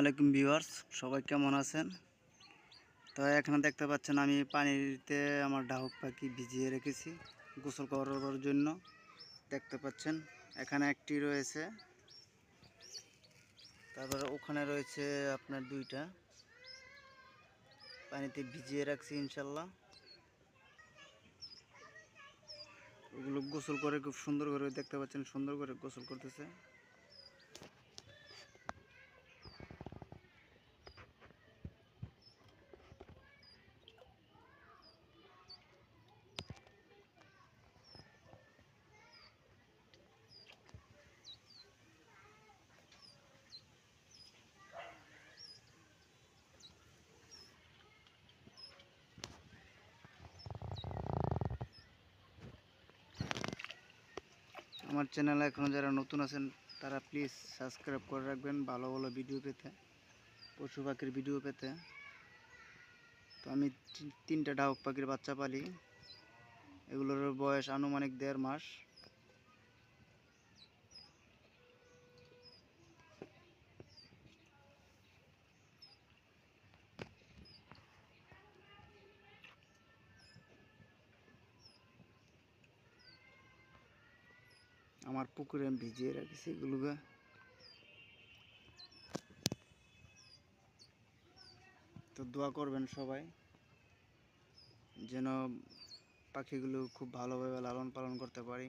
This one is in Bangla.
আলাইকুম ভিউয়ার্স, সবাই কেমন আছেন? তো এখানে দেখতে পাচ্ছেন আমি পানিতে আমার ডাহক পাখি ভিজিয়ে রেখেছি, গোসল করার জন্য। দেখতে পাচ্ছেন, এখানে একটি রয়েছে। তারপরে ওখানে রয়েছে আপনার দুইটা। পানিতে ভিজিয়ে রাখছি ইনশাল্লাহ। ওগুলো গোসল করে খুব সুন্দর করে দেখতে পাচ্ছেন, সুন্দর করে গোসল করতেছে। আমার চ্যানেলে এখনও যারা নতুন আছেন, তারা প্লিজ সাবস্ক্রাইব করে রাখবেন, ভালো ভালো ভিডিও পেতে, পশু পাখির ভিডিও পেতে। তো আমি তিনটা ডাউক পাখির বাচ্চা পালি। এগুলোর বয়স আনুমানিক দেড় মাস। আমার পুকুরে আমি ভিজিয়ে রাখছি এগুলোকে। তো দোয়া করবেন সবাই, যেন পাখিগুলো খুব ভালোভাবে লালন পালন করতে পারি।